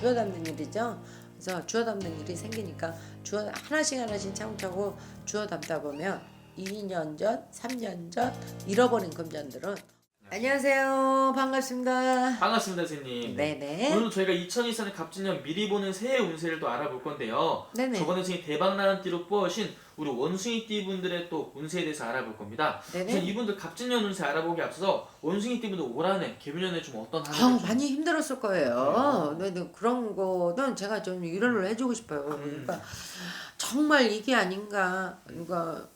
주워 담는 일이죠. 그래서 주워 담는 일이 생기니까 주워 하나씩 하나씩 차곡차곡 주워 담다 보면 2년 전, 3년 전 잃어버린 금전들은 안녕하세요. 반갑습니다. 반갑습니다, 선생님. 네네. 오늘 저희가 2024년 갑진년 미리 보는 새해 운세를 또 알아볼 건데요. 네네. 저번에 선생님 대박나는 띠로 뽑으신 우리 원숭이 띠 분들의 또 운세에 대해서 알아볼 겁니다. 네네. 우선 이분들 갑진년 운세 알아보기 앞서서 원숭이 띠 분들 올 한해 개묘년에 좀 어떤 한 아, 해를 좀 많이 힘들었을 거예요. 네, 네, 그런 거는 제가 좀 위로를 해주고 싶어요. 음. 그러니까 정말 이게 아닌가. 그러니까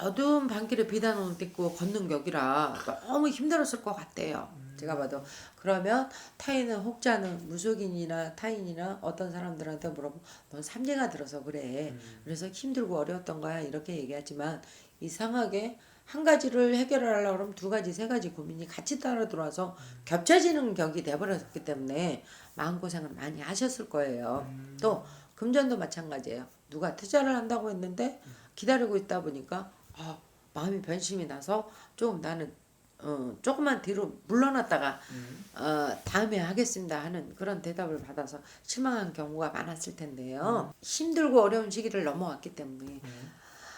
어두운 밤길에 비단 옷 입고 걷는 격이라 너무 힘들었을 것 같아요. 제가 봐도 그러면 타인은 혹자는 무속인이나 타인이나 어떤 사람들한테 물어보면 넌 삼재가 들어서 그래. 음. 그래서 힘들고 어려웠던 거야 이렇게 얘기하지만 이상하게 한 가지를 해결하려고 그러면 두 가지 세 가지 고민이 같이 따라 들어와서 겹쳐지는 격이 돼버렸기 때문에 마음고생을 많이 하셨을 거예요. 또 금전도 마찬가지예요. 누가 투자를 한다고 했는데 기다리고 있다 보니까 아, 마음이 변심이 나서 조금 나는 어, 조금만 뒤로 물러났다가 어, 다음에 하겠습니다 하는 그런 대답을 받아서 실망한 경우가 많았을 텐데요. 힘들고 어려운 시기를 넘어왔기 때문에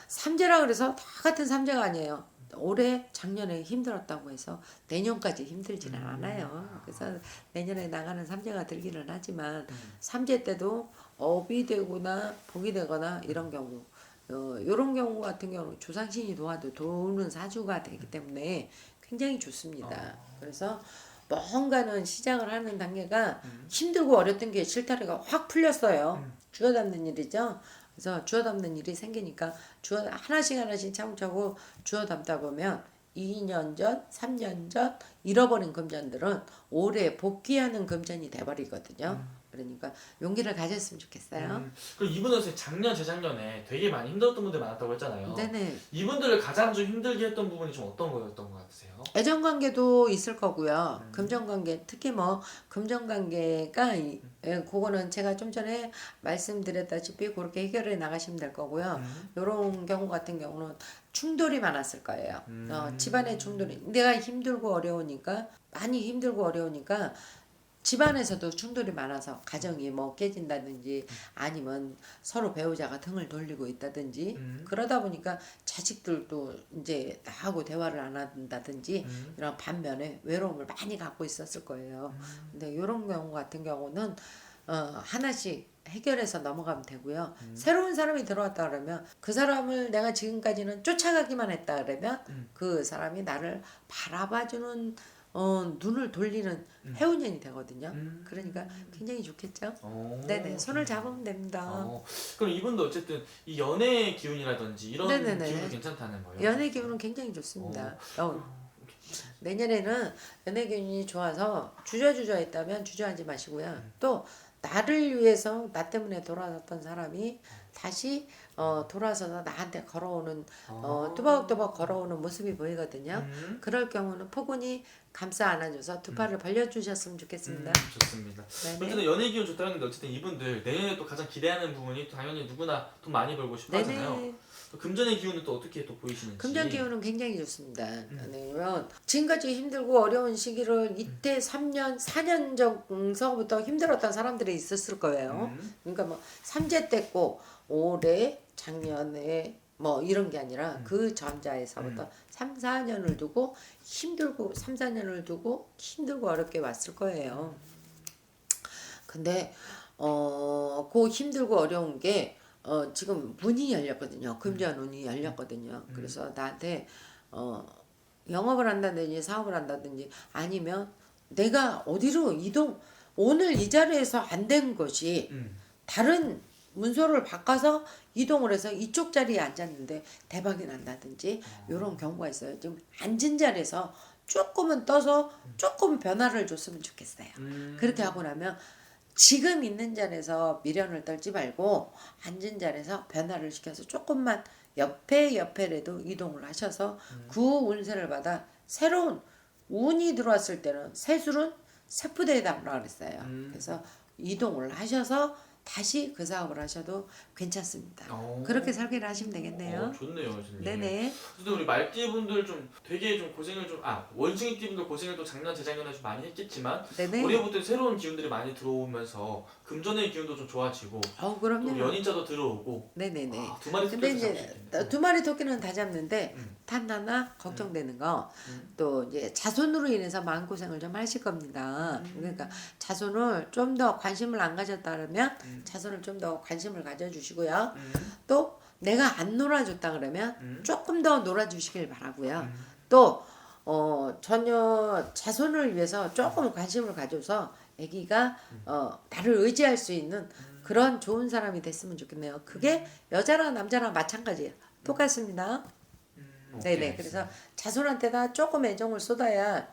삼재라 그래서 다 같은 삼재가 아니에요. 올해 작년에 힘들었다고 해서 내년까지 힘들지는 않아요. 그래서 내년에 나가는 삼재가 들기는 하지만 삼재 때도 업이 되거나 복이 되거나 이런 경우 어, 이런 경우 같은 경우는 조상신이 도와도 도는 사주가 되기 때문에 굉장히 좋습니다. 그래서 뭔가는 시작을 하는 단계가 힘들고 어렸던 게 실타래가 확 풀렸어요. 주워 담는 일이죠. 그래서 주워 담는 일이 생기니까 주워 하나씩 하나씩 차곡차곡 주워 담다 보면 2년 전, 3년 전 잃어버린 금전들은 올해 복귀하는 금전이 돼버리거든요. 그러니까 용기를 가졌으면 좋겠어요. 음, 그리고 이분은 작년, 재작년에 되게 많이 힘들었던 분들 많았다고 했잖아요. 네네. 이분들을 가장 좀 힘들게 했던 부분이 좀 어떤 거였던 것 같으세요? 애정 관계도 있을 거고요. 금전 관계 특히 뭐 금전 관계가 이- 예, 그거는 제가 좀 전에 말씀드렸다시피 그렇게 해결해 나가시면 될 거고요. 요런 경우 같은 경우는 충돌이 많았을 거예요. 어, 집안의 충돌이 내가 힘들고 어려우니까 많이 힘들고 어려우니까 집안에서도 충돌이 많아서 가정이 뭐 깨진다든지 아니면 서로 배우자가 등을 돌리고 있다든지 음. 그러다 보니까 자식들도 이제 나하고 대화를 안 한다든지 음. 이런 반면에 외로움을 많이 갖고 있었을 거예요. 근데 이런 경우 같은 경우는 어, 하나씩 해결해서 넘어가면 되고요. 새로운 사람이 들어왔다 그러면 그 사람을 내가 지금까지는 쫓아가기만 했다 그러면 음. 그 사람이 나를 바라봐주는 어, 눈을 돌리는 해운년이 되거든요. 음. 그러니까 굉장히 좋겠죠. 어. 네네 손을 잡으면 됩니다. 어, 그럼 이분도 어쨌든 이 연애 기운이라든지 이런 네네네. 기운도 괜찮다는 거예요? 연애 기운은 굉장히 좋습니다. 어, 내년에는 연애 기운이 좋아서 주저주저했다면 주저하지 마시고요. 또 나를 위해서 나 때문에 돌아왔던 사람이 다시 어, 돌아서서 나한테 걸어오는 어, 뚜벅뚜벅 걸어오는 모습이 보이거든요. 음. 그럴 경우는 포근히 감싸 안아줘서 두 팔을 벌려주셨으면 좋겠습니다. 음, 좋습니다. 네네. 어쨌든 연애 기운 좋다는 건데 어쨌든 이분들 내년에 또 가장 기대하는 부분이 또 당연히 누구나 돈 많이 벌고 싶어 하잖아요. 네네. 또 금전의 기운은 또 어떻게 또 보이시는지. 금전 기운은 굉장히 좋습니다. 음. 왜냐면 지금까지 힘들고 어려운 시기를 이때 3년, 4년 전서부터 힘들었던 사람들이 있었을 거예요. 음. 그러니까 뭐 삼재 때고 올해, 작년에 뭐 이런 게 아니라 그 전자에서부터 삼 3, 4년을 두고 힘들고 3, 4년을 두고 힘들고 어렵게 왔을 거예요. 근데 어, 그 힘들고 어려운 게 어, 지금 문이 열렸거든요. 금전 운이 열렸거든요. 그래서 나한테 어, 영업을 한다든지 사업을 한다든지 아니면 내가 어디로 이동 오늘 이 자리에서 안 된 것이 음. 다른 문서를 바꿔서 이동을 해서 이쪽 자리에 앉았는데 대박이 난다든지 이런 경우가 있어요. 지금 앉은 자리에서 조금은 떠서 조금 변화를 줬으면 좋겠어요. 음. 그렇게 하고 나면 지금 있는 자리에서 미련을 떨지 말고 앉은 자리에서 변화를 시켜서 조금만 옆에 옆에라도 이동을 하셔서 그 운세를 받아 새로운 운이 들어왔을 때는 새술은 세푸대에다라 그랬어요. 음. 그래서 이동을 하셔서 다시 그 사업을 하셔도 괜찮습니다. 어. 그렇게 설계를 하시면 되겠네요. 어, 좋네요, 선생님. 네네. 근데 우리 말띠 분들 좀 되게 좀 고생을 좀 아 원숭이 띠 분들 고생을 또 작년 재작년에 좀 많이 했겠지만 네네. 올해부터 새로운 기운들이 많이 들어오면서 금전의 기운도 좀 좋아지고 어또 그럼요. 연인자도 들어오고 네네네. 아, 두 마리 근데 이제 있겠네요. 두 마리 토끼는 다 잡는데 음. 단 하나 걱정되는 거 음. 또 이제 자손으로 인해서 마음 고생을 좀 하실 겁니다. 음. 그러니까 자손을 좀 더 관심을 안 가졌다 그러면 음. 자손을 좀 더 관심을 가져주시고요. 음. 또 내가 안 놀아줬다 그러면 음. 조금 더 놀아주시길 바라고요. 음. 또 어, 전혀 자손을 위해서 조금 관심을 가져서 아기가 어, 나를 의지할 수 있는 그런 좋은 사람이 됐으면 좋겠네요. 그게 여자나 남자나 마찬가지예요. 똑같습니다. 음, 네네. 오케이, 그래서 자손한테다 조금 애정을 쏟아야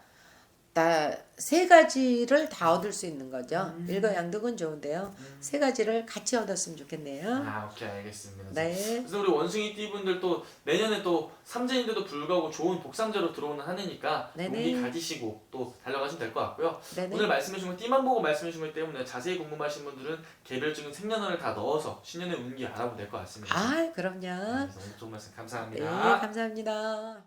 나세 가지를 다 얻을 수 있는 거죠. 일거양득은 좋은데요. 세 가지를 같이 얻었으면 좋겠네요. 아 오케이 알겠습니다. 네. 그래서 우리 원숭이 띠분들 또 내년에 또 삼재인데도 불구하고 좋은 복상제로 들어오는 한 해니까 네네. 용기 가지시고 또 달려가시면 될 것 같고요. 네네. 오늘 말씀해 주신 건 띠만 보고 말씀해 주신 거기 때문에 자세히 궁금하신 분들은 개별적인 생년월일 다 넣어서 신년의 운기 알아보면 될 것 같습니다. 아, 네, 그럼요. 그래서 오늘 좋은 말씀 네, 감사합니다. 감사합니다.